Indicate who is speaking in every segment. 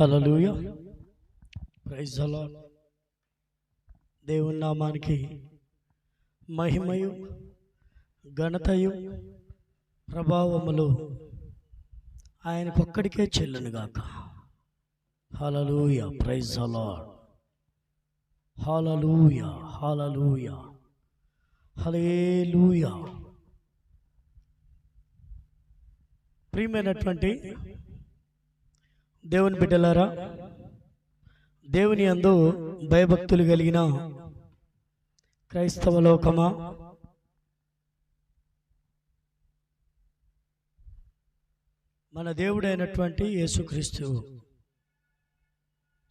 Speaker 1: హలలుయ praise అలా దేవుని నామానికి మహిమయు ఘనతయు ప్రభావములు ఆయనకొక్కడికే చెల్లునుగాక. హలలుయ ప్రైజ్ అలా హాలూయ హలలుయ హలేలుయ ప్రియమైనటువంటి దేవుని బిడ్డలారా దేవుని అందు భయభక్తులు కలిగిన క్రైస్తవ లోకమా? మన దేవుడైనటువంటి యేసుక్రీస్తు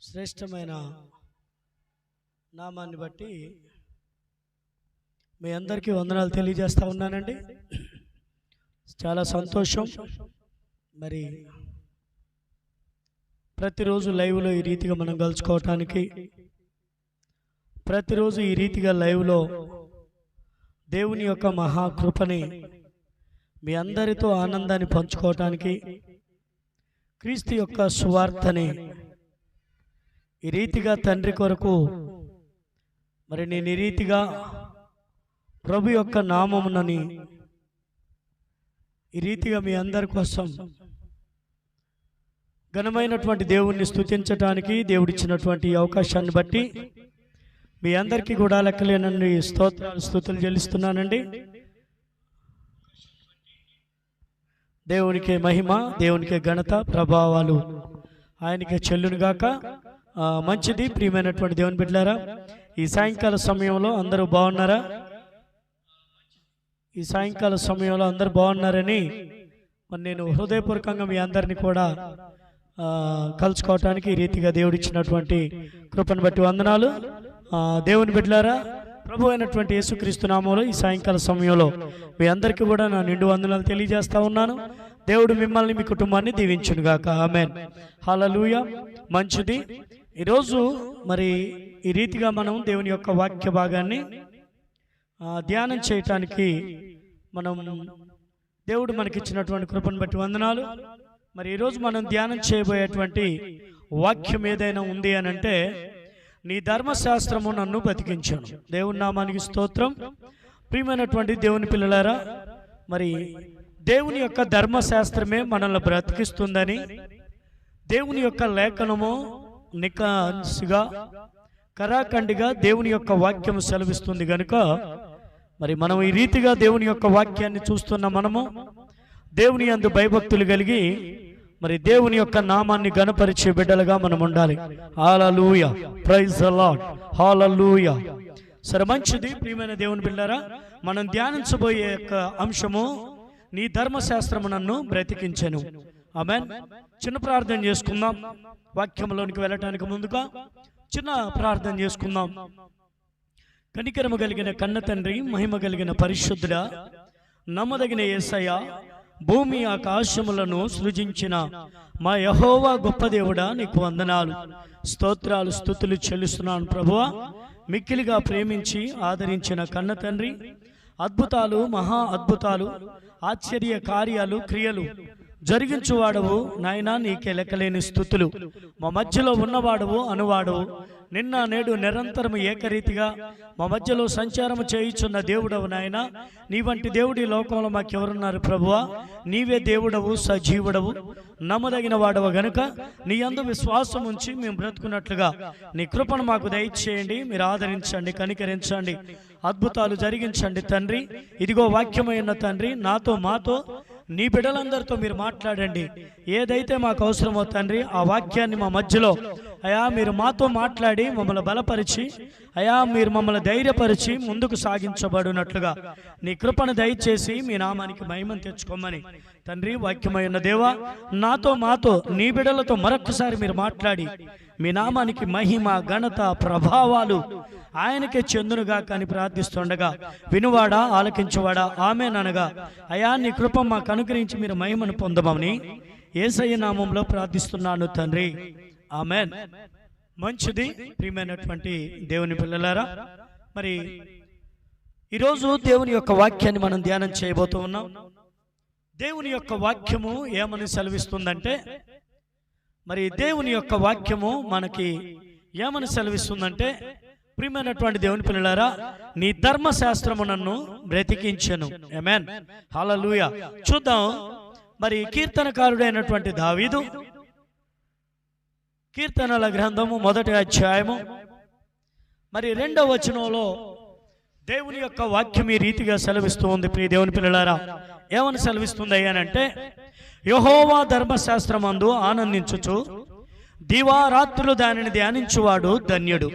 Speaker 1: శ్రేష్టమైన నామాన్ని బట్టి మీ అందరికీ వందనాలు తెలియజేస్తూ ఉన్నానండి. చాలా సంతోషం. మరి ప్రతిరోజు లైవ్లో ఈ రీతిగా మనం కలుసుకోవటానికి ప్రతిరోజు ఈ రీతిగా లైవ్లో దేవుని యొక్క మహాకృపని మీ అందరితో ఆనందాన్ని పంచుకోవటానికి క్రీస్తు యొక్క సువార్తని ఈ రీతిగా తండ్రి కొరకు మరి నేను ఈ రీతిగా ప్రభు యొక్క నామమునని ఈ రీతిగా మీ అందరి కోసం ఘనమైనటువంటి దేవుణ్ణి స్థుతించటానికి దేవుడిచ్చినటువంటి అవకాశాన్ని బట్టి మీ అందరికీ కూడా లెక్కలేనన్ని స్తోత్రాలు స్థుతులు చెల్లిస్తున్నానండి. దేవునికి మహిమ దేవునికి ఘనత ప్రభావాలు ఆయనకి చెల్లునుగాక మంచిది ప్రియమైనటువంటి దేవుని బిడ్డారా ఈ సాయంకాల సమయంలో అందరూ బాగున్నారా? ఈ సాయంకాల సమయంలో అందరూ బాగున్నారని మరి నేను హృదయపూర్వకంగా మీ అందరినీ కూడా కలుసుకోవటానికి ఈ రీతిగా దేవుడిచ్చినటువంటి కృపను బట్టి వందనాలు. దేవుని బిడ్డలారా ప్రభు అయినటువంటి యేసుక్రీస్తు నామంలో ఈ సాయంకాల సమయంలో మీ అందరికీ కూడా నా నిండు వందనాలు తెలియజేస్తా ఉన్నాను. దేవుడు మిమ్మల్ని మీ కుటుంబాన్ని దీవించునుగాక. ఆమెన్. హలలుయ. మంచిది. ఈరోజు మరి ఈ రీతిగా మనం దేవుని యొక్క వాక్య భాగాన్ని ధ్యానం చేయటానికి మనం దేవుడు మనకిచ్చినటువంటి కృపను బట్టి వందనాలు. మరి ఈరోజు మనం ధ్యానం చేయబోయేటువంటి వాక్యం ఏదైనా ఉంది అని అంటే నీ ధర్మశాస్త్రము నన్ను బతికించాను. దేవుని నామానికి స్తోత్రం. ప్రియమైనటువంటి దేవుని పిల్లలారా మరి దేవుని యొక్క ధర్మశాస్త్రమే మనల్ని బ్రతికిస్తుందని దేవుని యొక్క లేఖనము నికాన్సిగా కరాఖండిగా దేవుని యొక్క వాక్యం సెలవిస్తుంది కనుక మరి మనం ఈ రీతిగా దేవుని యొక్క వాక్యాన్ని చూస్తున్న మనము దేవుని అందు భయభక్తులు కలిగి మరి దేవుని యొక్క నామాన్ని గణపరిచే బిడ్డలుగా మనం ఉండాలి. హాలూయ ప్రైజ్ అలాడ్ హాలూయ సరే మంచిది ప్రియమైన దేవుని బిడ్డారా మనం ధ్యానించబోయే యొక్క అంశము నీ ధర్మశాస్త్రము నన్ను బ్రతికించను. ఆమె చిన్న ప్రార్థన చేసుకుందాం. వాక్యంలోనికి వెళ్ళటానికి ముందుగా చిన్న ప్రార్థన చేసుకుందాం. కనికరము కలిగిన కన్న తండ్రి మహిమ కలిగిన పరిశుద్ధుడ నమ్మదగిన యేసయ్య భూమి ఆకాశములను సృజించిన మా యహోవా గొప్ప దేవుడా నీకు వందనాలు. స్తోత్రాలు స్థుతులు చెల్లిస్తున్నాను ప్రభువా. మిక్కిలిగా ప్రేమించి ఆదరించిన కన్న తండ్రి అద్భుతాలు మహా అద్భుతాలు ఆశ్చర్య కార్యాలు క్రియలు జరిగించువాడవు. నాయనా నీకే లెక్కలేని స్థుతులు. మా మధ్యలో ఉన్నవాడవు అనువాడవు నిన్న నేడు నిరంతరం ఏకరీతిగా మా మధ్యలో సంచారం చేయుచున్న దేవుడవు నాయన. నీ వంటి దేవుడి లోకంలో మాకెవరున్నారు ప్రభువా? నీవే దేవుడవు సజీవుడవు. నమ్మదగిన వాడవు గనుక నీ అందు విశ్వాసం ఉంచి మేము బ్రతుకున్నట్లుగా. నీ కృపను మాకు దయచేయండి మీరు ఆదరించండి కనికరించండి. అద్భుతాలు జరిగించండి తండ్రి. ఇదిగో వాక్యమైన తండ్రి నాతో మాతో నీ బిడ్డలందరితో మీరు మాట్లాడండి. ఏదైతే మాకు అవసరమో తండ్రి ఆ వాక్యాన్ని మా మధ్యలో అయా మీరు మాతో మాట్లాడి మమ్మల్ని బలపరిచి అయా మీరు మమ్మల్ని ధైర్యపరిచి ముందుకు సాగించబడినట్లుగా. నీ కృపను దయచేసి మీ నామానికి మహిమను తెచ్చుకోమని తండ్రి వాక్యమైన దేవా నాతో మాతో నీ బిడ్డలతో మరొకసారి మీరు మాట్లాడి. మీ నామానికి మహిమ ఘనత ప్రభావాలు ఆయనకే చెందునుగా కానీ ప్రార్థిస్తుండగా వినువాడా ఆలకించువాడా ఆమెననగా అయా నీ కృప మాకు అనుగ్రహించి మీరు మహిమను పొందమని ఏసయ్య నామంలో ప్రార్థిస్తున్నాను తండ్రి. ఆమెన్. మంచిది ప్రియమైనటువంటి దేవుని పిల్లలారా మరి ఈరోజు దేవుని యొక్క వాక్యాన్ని మనం ధ్యానం చేయబోతూ ఉన్నాం. దేవుని యొక్క వాక్యము ఏమని సెలవిస్తుందంటే మరి దేవుని యొక్క వాక్యము మనకి ఏమని సెలవిస్తుందంటే ప్రియమైనటువంటి దేవుని పిల్లలారా నీ ధర్మశాస్త్రము నన్ను బ్రతికించెను. ఎమెన్ హల్లెలూయా చూద్దాం. మరి కీర్తనకారుడైనటువంటి దావీదు కీర్తనల గ్రంథము మొదటి అధ్యాయము. మరి రెండవ వచనంలో దేవుని యొక్క వాక్యం ఈ రీతిగా సెలవిస్తూ ఉంది ప్రియ దేవుని పిల్లలారా. ఏమని సెలవిస్తుంది అయ్యానంటే యహోవా ధర్మశాస్త్రమందు ఆనందించుచు దివారాత్రులు దానిని ధ్యానించువాడు ధన్యుడు.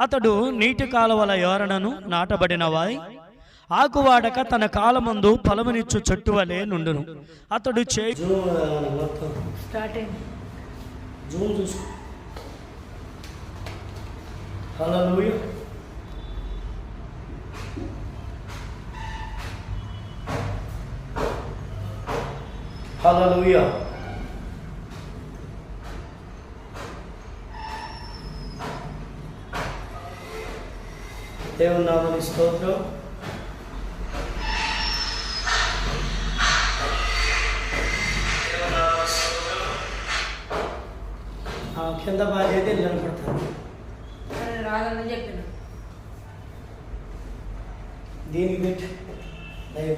Speaker 1: అతడు నీటి కాలవల యోరణను నాటబడినవాయి ఆకువాడక తన కాలమందు ఫలమునిచ్చు చెట్టు వలె నుండును. అతడు చే
Speaker 2: స్టార్ట్
Speaker 1: హల్లెలూయా దేవుని నామని స్తోత్రం. కింద బాధ్యత అయితే
Speaker 2: రాదని చెప్పిన.
Speaker 1: దీనికి పెట్టి. దైవ